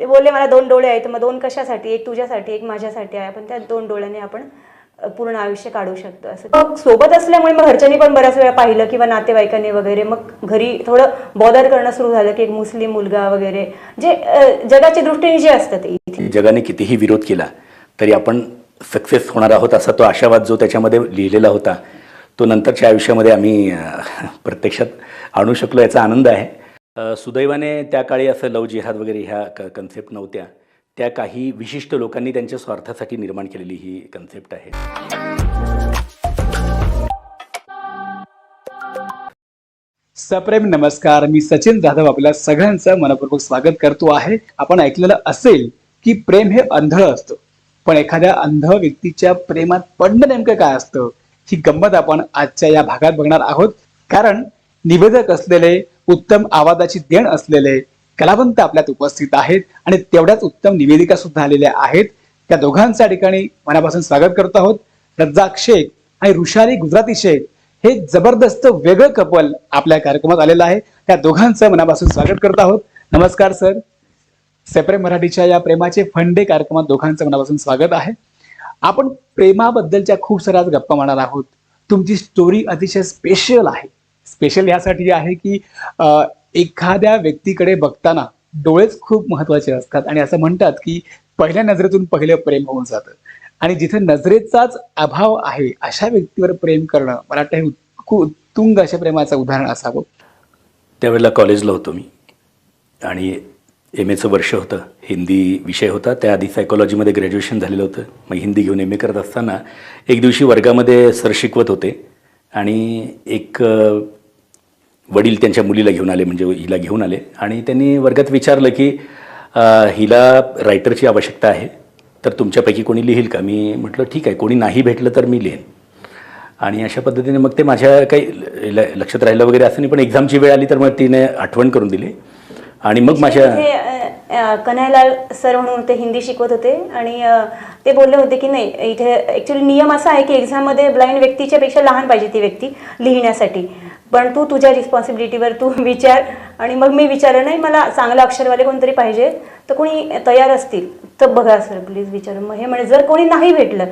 ते बोलले मला दोन डोळे आहेत मग दोन कशासाठी? एक तुझ्यासाठी एक माझ्यासाठी आहे. पण त्या दोन डोळ्याने आपण पूर्ण आयुष्य काढू शकतो. असं मग सोबत असल्यामुळे मग घरच्यांनी पण बऱ्याच वेळा पाहिलं किंवा नातेवाईकांनी वगैरे मग घरी थोडं बॉदर करणं सुरू झालं की एक मुस्लिम मुलगा वगैरे. जे जगाच्या दृष्टीने जे असतं ते. जगाने कितीही विरोध केला तरी आपण सक्सेस होणार आहोत असा तो आशावाद जो त्याच्यामध्ये लिहिलेला होता तो नंतरच्या आयुष्यामध्ये आम्ही प्रत्यक्षात आणू शकलो याचा आनंद आहे. सुदैवाने त्या काळी असं लव जिहाद वगैरे ह्या क कन्सेप्ट नव्हत्या. त्या काही विशिष्ट लोकांनी त्यांच्या स्वार्थासाठी निर्माण केलेली ही कन्सेप्ट आहे. सप्रेम नमस्कार. मी सचिन जाधव आपल्या सगळ्यांचं मनपूर्वक स्वागत करतो आहे. आपण ऐकलेलं असेल की प्रेम हे अंधळ असतं. पण एखाद्या अंध व्यक्तीच्या प्रेमात पडणं नेमकं काय असतं? ही गंमत आपण आजच्या या भागात बघणार आहोत. कारण निवेदक असलेले उत्तम आवाजाची देण असलेले कलावंत आपल्यात उपस्थित आहेत आणि तेवढ्याच उत्तम निवेदिका सुद्धा आलेल्या आहेत. त्या दोघांच्या ठिकाणी मनापासून स्वागत करत आहोत. रज्जाक शेख आणि ऋषारी गुजराती शेख हे जबरदस्त वेगळं कपल आपल्या कार्यक्रमात आलेलं आहे. त्या दोघांचं मनापासून स्वागत करत आहोत. नमस्कार सर. सेपरेट मराठीच्या या प्रेमाचे फंडे कार्यक्रमात दोघांचं मनापासून स्वागत आहे. आपण प्रेमाबद्दलच्या खूप साऱ्या आज गप्पा मारणार आहोत. तुमची स्टोरी अतिशय स्पेशल आहे. स्पेशल यासाठी आहे की एखाद्या व्यक्तीकडे बघताना डोळेच खूप महत्त्वाचे असतात. आणि असं म्हणतात की पहिल्या नजरेतून पहिलं प्रेम होऊन जातं. आणि जिथे नजरेचाच अभाव आहे अशा व्यक्तीवर प्रेम करणं मला वाटतं हे उत्तुंग अशा प्रेमाचं उदाहरण असावं. त्यावेळेला कॉलेजला होतो मी. आणि एम एचं वर्ष होतं. हिंदी विषय होता. त्याआधी सायकोलॉजीमध्ये ग्रॅज्युएशन झालेलं होतं. मग हिंदी घेऊन एम ए करत असताना एक दिवशी वर्गामध्ये सर शिकवत होते. आणि एक वडील त्यांच्या मुलीला घेऊन आले म्हणजे हिला घेऊन आले. आणि त्यांनी वर्गात विचारलं की हिला रायटरची आवश्यकता आहे तर तुमच्यापैकी कोणी लिहील का? मी म्हटलं ठीक आहे कोणी नाही भेटलं तर मी लिहेन. आणि अशा पद्धतीने मग ते माझ्या काही लक्षात राहिलं वगैरे असं नाही पण एक्झामची वेळ आली तर मग तिने आठवण करून दिली. आणि मग माझ्या इथे कन्हैयालाल सर म्हणून ते हिंदी शिकवत होते. आणि ते बोलले होते की नाही इथे ॲक्च्युली नियम असा आहे की एक्झाममध्ये ब्लाइंड व्यक्तीच्या पेक्षा लहान पाहिजे ती व्यक्ती लिहिण्यासाठी. पण तू तुझ्या रिस्पॉन्सिबिलिटीवर तू विचार. आणि मग मी विचारलं नाही मला चांगलं अक्षरवाले कोणतरी पाहिजे. तर कोणी तयार असतील. तर बघा सर प्लीज विचारून. मग हे म्हणे जर कोणी नाही भेटलं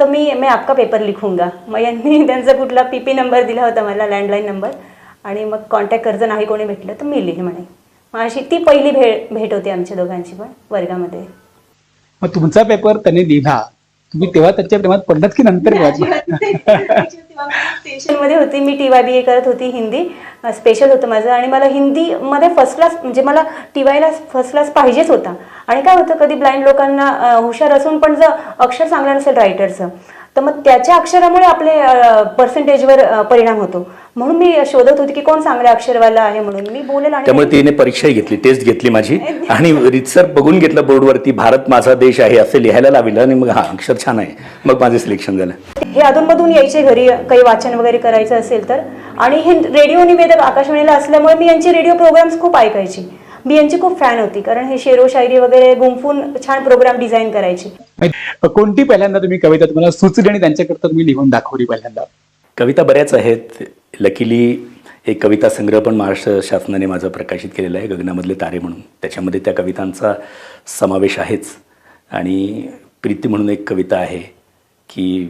तर मी मी आपका पेपर लिखूंगा मग यांनी त्यांचा कुठला पी पी नंबर दिला होता मला लँडलाईन नंबर आणि मग कॉन्टॅक्ट कर्ज नाही कोणी भेटलं तर मी लिहि म्हणे. मग अशी ती पहिली भेट भेट होती आमच्या दोघांची पण वर्गामध्ये. मग तुमचा पेपर त्यांनी लिहिला तुम्ही तेव्हा त्याच्या प्रेमात पडलात की नंतर स्टेशनमध्ये होती मी टी वाय बी ए करत होती हिंदी. स्पेशल होतं माझं. आणि मला हिंदीमध्ये फर्स्ट क्लास म्हणजे मला टी वायला फर्स्ट क्लास पाहिजेच होता. आणि काय होतं कधी ब्लाइंड लोकांना हुशार असून पण जर अक्षर चांगलं नसेल रायटरचं तर मग त्याच्या अक्षरामुळे आपले पर्सेंटेजवर परिणाम होतो. म्हणून मी शोधत होती की कोण चांगल्या अक्षरवाला आहे म्हणून. मी बोलेल त्यामुळे तिने परीक्षाही घेतली टेस्ट घेतली माझी. आणि रितसर बघून घेतलं बोर्डवरती भारत माझा देश आहे असं लिहायला लावलं आणि मग हा अक्षर छान आहे. मग माझं सिलेक्शन झालं. हे अधूनमधून यायचे घरी काही वाचन वगैरे करायचं असेल तर. आणि हे रेडिओ निवेदक आकाशवाणीला असल्यामुळे मी यांचे रेडिओ प्रोग्राम्स खूप ऐकायची. मी यांची खूप फॅन होती कारण हे शेरो शायरी वगैरे गुंफून छान प्रोग्राम डिझाईन करायचे. कोणती पहिल्यांदा तुम्ही कविता तुम्हाला सुचली आणि त्यांच्याकरता तुम्ही लिहून दाखवली पहिल्यांदा? कविता बऱ्याच आहेत. लकीली एक कविता संग्रह पण महाराष्ट्र शासनाने माझा प्रकाशित केलेला आहे गगनामधले तारे म्हणून. त्याच्यामध्ये त्या कवितांचा समावेश आहेच. आणि प्रीती म्हणून एक कविता आहे की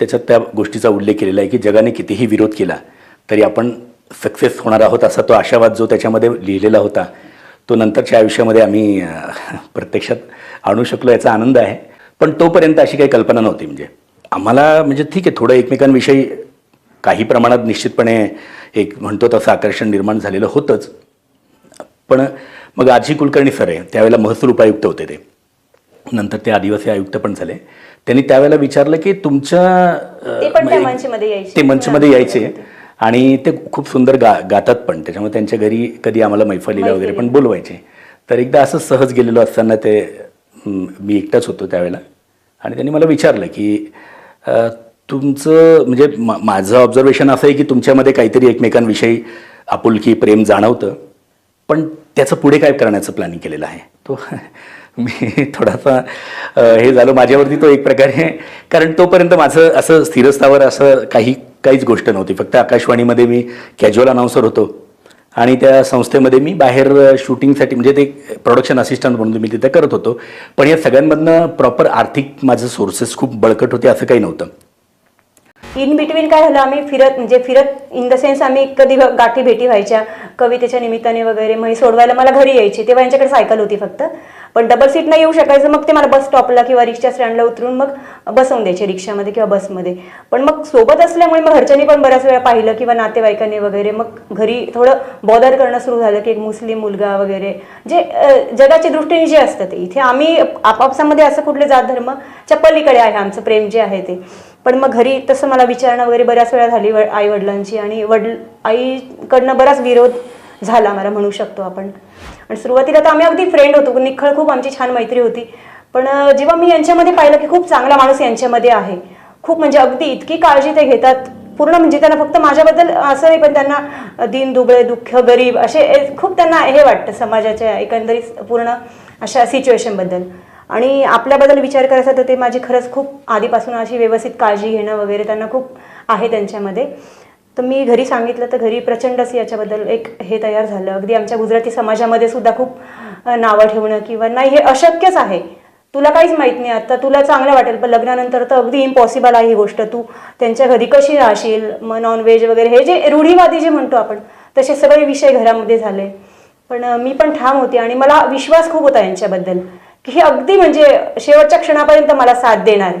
त्याच्यात त्या गोष्टीचा उल्लेख केलेला आहे की जगाने कितीही विरोध केला तरी आपण सक्सेस होणार आहोत असा तो आशावाद जो त्याच्यामध्ये लिहिलेला होता तो नंतरच्या आयुष्यामध्ये आम्ही प्रत्यक्षात आणू शकलो याचा आनंद आहे. पण तोपर्यंत अशी काही कल्पना नव्हती म्हणजे. आम्हाला म्हणजे ठीक आहे थोडं एकमेकांविषयी काही प्रमाणात निश्चितपणे एक म्हणतो तसं आकर्षण निर्माण झालेलं होतंच. पण मग आजी कुलकर्णी सर आहे त्यावेळेला महसूल उपायुक्त होते ते. नंतर ते आदिवासी आयुक्त पण झाले. त्यांनी त्यावेळेला विचारलं की तुमच्या अं, ते मंचमध्ये यायचे. आणि ते खूप सुंदर गा गातात पण. त्याच्यामुळे त्यांच्या घरी कधी आम्हाला मैफलीला वगैरे पण बोलवायचे. तर एकदा असं सहज गेलेलो असताना ते मी एकटाच होतो त्यावेळेला. आणि त्यांनी मला विचारलं की तुमचं म्हणजे मा- माझं ऑब्झर्वेशन असं आहे की तुमच्यामध्ये काहीतरी एकमेकांविषयी आपुलकी प्रेम जाणवतं. पण त्याचं पुढे काय करण्याचं प्लॅनिंग केलेलं आहे? तो मी थोडासा हे झालो. माझ्यावरती तो एक प्रकारे कारण तोपर्यंत माझं असं स्थिरस्थावर असं काही काहीच गोष्ट नव्हती. फक्त आकाशवाणीमध्ये मी कॅज्युअल अनाऊन्सर होतो. आणि त्या संस्थेमध्ये मी बाहेर शूटिंगसाठी म्हणजे ते प्रोडक्शन असिस्टंट म्हणून मी तिथे करत होतो. पण या सगळ्यांमधनं प्रॉपर आर्थिक माझं सोर्सेस खूप बळकट होते असं काही नव्हतं. इन बिटवीन काय झालं? आम्ही फिरत म्हणजे फिरत इन द सेन्स आम्ही कधी गाठी भेटी व्हायच्या कवितेच्या निमित्ताने वगैरे मग सोडवायला मला घरी यायची. तेव्हा यांच्याकडे सायकल होती फक्त. पण डबल सीट नाही येऊ शकायचं मग ते मला बस स्टॉपला किंवा रिक्षा स्टँडला उतरून मग बसवून द्यायचे रिक्षामध्ये किंवा बसमध्ये पण मग सोबत असल्यामुळे मग घरच्यांनी पण बऱ्याच वेळा पाहिलं किंवा नातेवाईकांनी वगैरे मग घरी थोडं बॉदर करणं सुरू झालं की एक मुस्लिम मुलगा वगैरे. जे जगाच्या दृष्टीने जे असतं ते. इथे आम्ही आपापसामध्ये असं कुठले जात धर्मच्या पलीकडे आहे आमचं प्रेम जे आहे ते. पण मग घरी तसं मला विचारणं वगैरे बऱ्याच वेळा झाली आई वडिलांची आणि वडील आईकडनं बराच विरोध झाला मला म्हणू शकतो आपण. आणि सुरुवातीला तर आम्ही अगदी फ्रेंड होतो. निखळ खूप आमची छान मैत्री होती. पण जेव्हा मी यांच्यामध्ये पाहिलं की खूप चांगला माणूस यांच्यामध्ये आहे खूप म्हणजे अगदी इतकी काळजी ते घेतात. पूर्ण म्हणजे त्यांना फक्त माझ्याबद्दल असं नाही पण त्यांना दिन दुबळे दुःख गरीब असे खूप त्यांना हे वाटतं समाजाच्या एकंदरीत पूर्ण अशा सिच्युएशनबद्दल आणि आपल्याबद्दल विचार करायचा तर ते माझी खरंच खूप आधीपासून अशी व्यवस्थित काळजी घेणं वगैरे त्यांना खूप आहे त्यांच्यामध्ये. तर मी घरी सांगितलं तर घरी प्रचंडच याच्याबद्दल एक हे तयार झालं. अगदी आमच्या गुजराती समाजामध्ये सुद्धा खूप नावं ठेवणं किंवा नाही हे अशक्यच आहे. तुला काहीच माहीत नाही आता. तुला चांगलं वाटेल पण लग्नानंतर तर अगदी इम्पॉसिबल आहे ही गोष्ट. तू त्यांच्या घरी कशी राहशील? मग नॉनव्हेज वगैरे हे जे रूढीवादी जे म्हणतो आपण तसे सगळे विषय घरामध्ये झाले. पण मी पण ठाम होती आणि मला विश्वास खूप होता यांच्याबद्दल की हे अगदी म्हणजे शेवटच्या क्षणापर्यंत मला साथ देणार.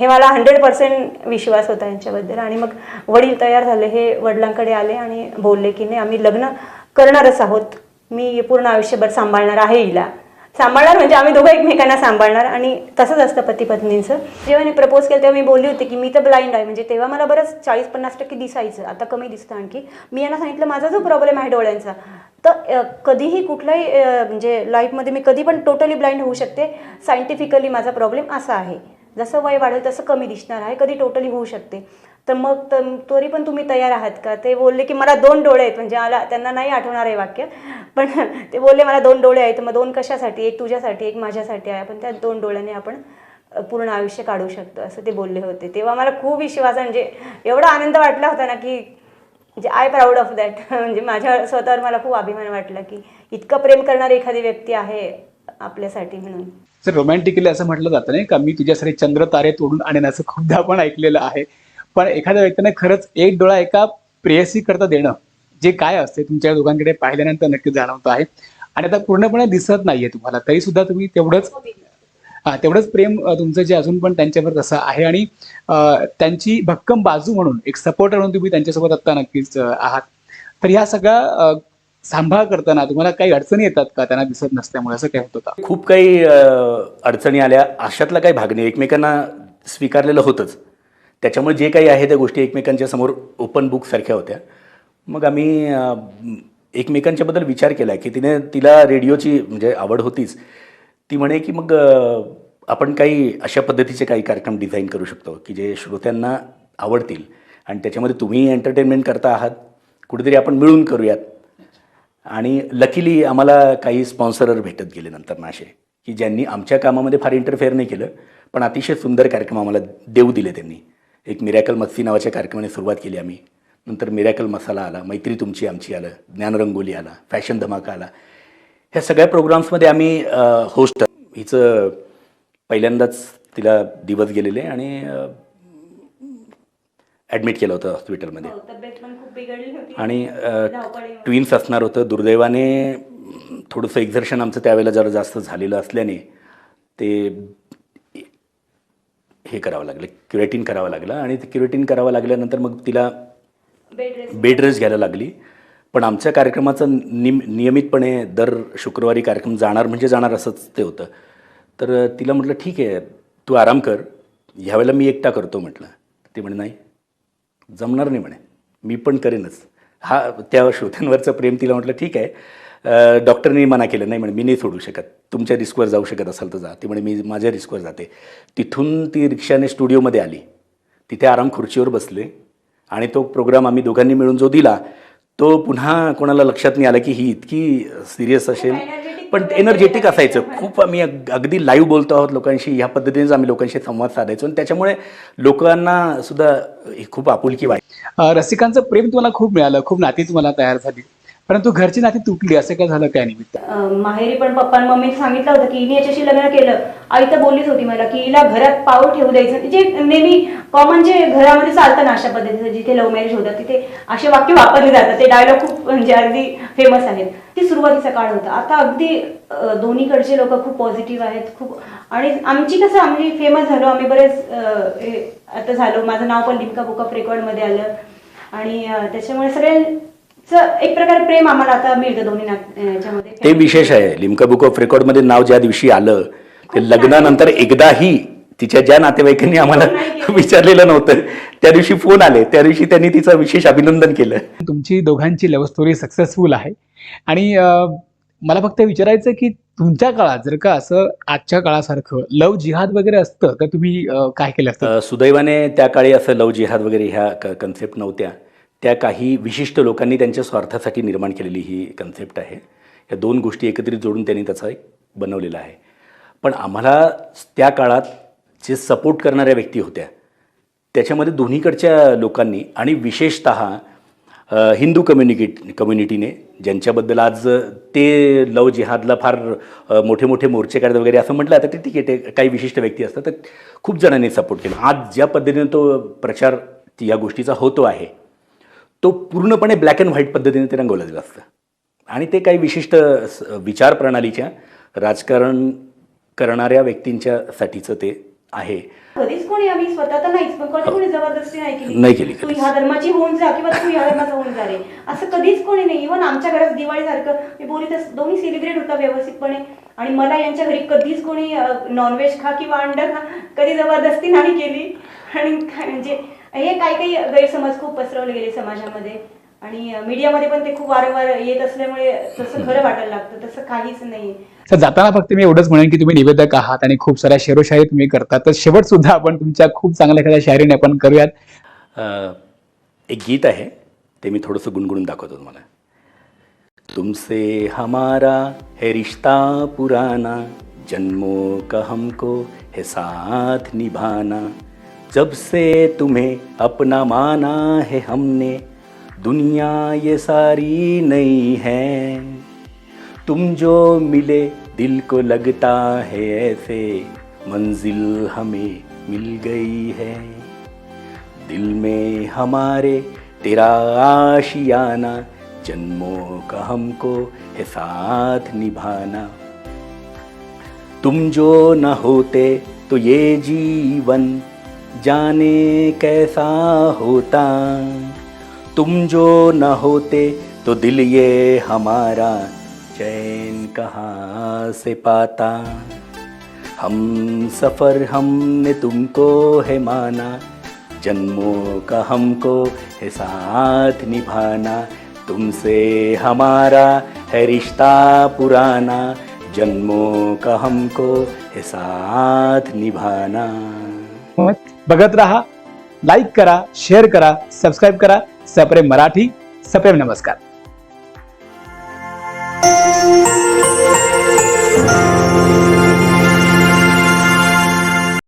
हे मला हंड्रेड पर्सेंट विश्वास होता यांच्याबद्दल. आणि मग वडील तयार झाले हे वडिलांकडे आले आणि बोलले की नाही आम्ही लग्न करणारच आहोत. मी पूर्ण आयुष्यभर सांभाळणार आहे हिला. सांभाळणार म्हणजे आम्ही दोघं एकमेकांना सांभाळणार आणि तसंच असतं पती पत्नींचं जेव्हा मी प्रपोज केलं तेव्हा मी बोलली होती की मी तर ब्लाइंड आहे. म्हणजे तेव्हा मला बरंच चाळीस पन्नास टक्के दिसायचं. आता कमी दिसतं आणखी. मी यांना सांगितलं माझा जो प्रॉब्लेम आहे डोळ्यांचा तर कधीही कुठलाही म्हणजे लाईफमध्ये मी कधी पण टोटली ब्लाइंड होऊ शकते. सायंटिफिकली माझा प्रॉब्लेम असा आहे. जसं वय वाढेल तसं कमी दिसणार आहे कधी टोटली होऊ शकते. तर मग तरी पण तुम्ही तयार आहात का? ते बोलले की मला दोन डोळे आहेत म्हणजे मला त्यांना नाही आठवणार आहे वाक्य पण ते बोलले मला दोन डोळे आहेत मग दोन कशासाठी? एक तुझ्यासाठी एक माझ्यासाठी आहे पण त्या दोन डोळ्याने आपण पूर्ण आयुष्य काढू शकतो असं ते बोलले होते. तेव्हा मला खूप विश्वास म्हणजे एवढा आनंद वाटला होता ना की म्हणजे आय प्राऊड ऑफ दॅट म्हणजे माझ्या स्वतःवर मला खूप अभिमान वाटला की इतकं प्रेम करणारी एखादी व्यक्ती आहे आपल्यासाठी म्हणून. सर रोमॅन्टिकली असं म्हटलं जातं नाही का? मी तुझ्यासाठी चंद्र तारे तोडून आणेन असं खूपदा आपण ऐकलेलं आहे. पण एखाद्या व्यक्तीने खरंच एक डोळा एका प्रेयसी करता देणं जे काय असते तुमच्या दोघांकडे पाहिल्यानंतर नक्की जाणवतो आहे. आणि आता पूर्णपणे दिसत नाहीये तुम्हाला. तरी सुद्धा तुम्ही तेवढंच हा तेवढंच प्रेम तुमचं जे अजून पण त्यांच्यावर तसं आहे. आणि त्यांची भक्कम बाजू म्हणून एक सपोर्टर म्हणून तुम्ही त्यांच्यासोबत आता नक्कीच आहात. तर ह्या सगळ्या सांभाळ करताना तुम्हाला काही अडचणी येतात का? त्यांना दिसत नसल्यामुळे असं काय होतं का खूप काही अडचणी आल्या. अशातला काही भाग नाही. एकमेकांना स्वीकारलेलं होतंच. त्याच्यामुळे जे काही आहे त्या गोष्टी एकमेकांच्या समोर ओपन बुकसारख्या होत्या. मग आम्ही एकमेकांच्याबद्दल विचार केला की तिने तिला रेडिओची म्हणजे आवड होतीच. ती म्हणे की मग आपण काही अशा पद्धतीचे काही कार्यक्रम डिझाईन करू शकतो की जे श्रोत्यांना आवडतील. आणि त्याच्यामध्ये तुम्ही एंटरटेनमेंट करता आहात. कुठेतरी आपण मिळून करूयात. आणि लकीली आम्हाला काही स्पॉन्सरर भेटत गेले नंतर नाशे की ज्यांनी आमच्या कामामध्ये फार इंटरफेअर नाही केलं पण अतिशय सुंदर कार्यक्रम आम्हाला देऊ दिले त्यांनी. एक मिरॅकल मस्ती नावाच्या कार्यक्रमाने सुरुवात केली आम्ही. नंतर मिरॅकल मसाला आला मैत्री तुमची आमची आलं ज्ञानरंगोली आला फॅशन धमाका आला. ह्या सगळ्या प्रोग्राम्समध्ये आम्ही होस्ट हिचं पहिल्यांदाच तिला दिवस गेलेले आणि ॲडमिट केलं होतं हॉस्पिटलमध्ये आणि ट्विन्स असणार होतं. दुर्दैवाने थोडंसं एक्झर्शन आमचं त्यावेळेला जरा जास्त झालेलं असल्याने ते हे करावं लागलं क्युरेटिन करावं लागलं आणि ते क्युरेटिन करावं लागल्यानंतर मग तिला बेड रेस्ट घ्यायला लागली. पण आमच्या कार्यक्रमाचं निम नियमितपणे दर शुक्रवारी कार्यक्रम जाणार म्हणजे जाणार असंच ते होतं. तर तिला म्हटलं ठीक आहे तू आराम कर. ह्यावेळेला मी एकटा करतो म्हटलं. ती म्हणे नाही. जमणार नाही म्हणे. मी पण करेनच. हा त्या श्रोत्यांवरचं प्रेम तिला म्हटलं ठीक आहे. डॉक्टरनी मना केलं नाही म्हणे मी नाही सोडू शकत. तुमच्या रिस्कवर जाऊ शकत असाल तर जा. ती म्हणे मी माझ्या रिस्कवर जाते. तिथून ती रिक्षाने स्टुडिओमध्ये आली. तिथे आराम खुर्चीवर बसले आणि तो प्रोग्राम आम्ही दोघांनी मिळून जो दिला तो पुन्हा कोणाला लक्षात नाही आलं की ही इतकी सिरियस असेल. पण एनर्जेटिक असायचं. खूप आम्ही अग- अगदी लाईव्ह बोलतो आहोत लोकांशी. ह्या पद्धतीनेच आम्ही लोकांशी संवाद साधायचो आणि त्याच्यामुळे लोकांना सुद्धा ही खूप आपुलकी वाटते रसिकांचं प्रेम तुम्हाला खूप मिळालं खूप नाती तुम्हाला तयार झाली. परंतु घरची नाती तुटली असं काय झालं त्या निमित्त? माहेरी पण पप्पा आणि मम्मीने सांगितलं होतं की हिने याच्याशी लग्न केलं. आई तर बोललीच होती मला की हिला घरात पाऊल ठेवू द्यायचं. जे नेहमी कॉमन जे घरामध्ये चालतं ना अशा पद्धतीचं जिथे लव्ह मॅरेज होतं तिथे असे वाक्य वापरले जातात. ते डायलॉग खूप म्हणजे अगदी फेमस आहेत. ती सुरुवातीचा काळ होता. आता अगदी दोन्हीकडचे लोक खूप पॉझिटिव्ह आहेत खूप आणि आमची कसं आम्ही फेमस झालो. आम्ही बरेच आता झालो. माझं नाव पण लिमका बुक ऑफ रेकॉर्डमध्ये आलं. आणि त्याच्यामुळे त्याच्यामुळे एक प्रकारे प्रेम आम्हाला आता मिळतं दोन्ही याच्यामध्ये. ते विशेष आहे. लिमका बुक ऑफ रेकॉर्डमध्ये नाव ज्या दिवशी आलं ते लग्नानंतर एकदाही तिच्या ज्या नातेवाईकांनी आम्हाला विचारलेलं नव्हतं त्या दिवशी फोन आले. त्या दिवशी त्यांनी तिचं विशेष अभिनंदन केलं. तुमची दोघांची लव्ह स्टोरी सक्सेसफुल आहे. आणि अं, मला फक्त विचारायचं की तुमच्या काळात जर का असं आजच्या काळासारखं लव जिहाद वगैरे असतं तर तुम्ही अं, काय केलं असतं? अ, सुदैवाने त्या काळी असं लव जिहाद वगैरे ह्या कन्सेप्ट नव्हत्या. त्या काही विशिष्ट लोकांनी त्यांच्या स्वार्थासाठी निर्माण केलेली ही कन्सेप्ट आहे. या दोन गोष्टी एकत्रित जोडून त्यांनी त्याचा एक बनवलेला आहे. पण आम्हाला त्या काळात जे सपोर्ट करणाऱ्या व्यक्ती होत्या त्याच्यामध्ये दोन्हीकडच्या लोकांनी आणि विशेषत हिंदू कम्युनिकेट कम्युनिटीने ज्यांच्याबद्दल आज ते लव जिहादला फार मोठे मोठे मोर्चे काढत वगैरे असं म्हटलं आता ते ठीक आहे ते काही विशिष्ट व्यक्ती असतात. तर खूप जणांनी सपोर्ट केला. आज ज्या पद्धतीने तो प्रचार या गोष्टीचा होतो आहे तो पूर्णपणे ब्लॅक अँड व्हाईट पद्धतीने ते रंगवलं गेलं असतं. आणि ते काही विशिष्ट स- विचार प्रणालीच्या राजकारण करणाऱ्या व्यक्तींच्यासाठीचं ते आहे. कधीच कोणी आम्ही स्वतः तर नाहीच पण कधी कोणी जबरदस्ती नाही केली. नाही केली तू कधीच. ह्या धर्माची होऊन जा किंवा तू ह्या धर्माचा होऊन जा रे. असं कधीच कोणी नाही. इव्हन आमच्या घरात दिवाळी सारखं मी बोली तर दोन्ही सेलिब्रेट होता व्यवस्थितपणे. आणि मला यांच्या घरी कधीच कोणी नॉनव्हेज खा किंवा अंड खा कधी जबरदस्ती नाही केली. आणि म्हणजे हे काही काही गैरसमज खूप पसरवले गेले समाजामध्ये. आणि मीडियामध्ये पण ते खूप वारंवार येत असल्यामुळे तसं खरं वाटायला लागतं तसं काहीच नाही. तर जाताना फक्त मी एवढंच म्हणेन की तुम्ही निवेदक आहात आणि खूप साऱ्या शेरोशायरी तुम्ही करता तर शेवट सुद्धा आपण तुमच्या खूप चांगल्या एखाद्या शायरीने आपण करूयात. एक गीत आहे ते मी थोडंसं गुणगुणून दाखवतो तुम्हाला. तुमसे हमारा है रिश्ता पुराना जन्मों का हमको है साथ निभाना. जब से तुम्हें अपना माना है हमने, दुनिया ये सारी नई है। तुम जो मिले दिल को लगता है ऐसे, मंजिल हमें मिल गई है। दिल में हमारे तेरा आशियाना, जन्मों का हमको है साथ निभाना। तुम जो न होते तो ये जीवन जाने कैसा होता। तुम जो न होते तो दिल ये हमारा चैन कहाँ से पाता। हम सफ़र हमने तुमको है माना, जन्मों का हमको है साथ निभाना। तुमसे हमारा है रिश्ता पुराना, जन्मों का हमको है साथ निभाना। बघत राहा लाईक करा शेअर करा सबस्क्राईब करा. सप्रेम मराठी सप्रेम नमस्कार.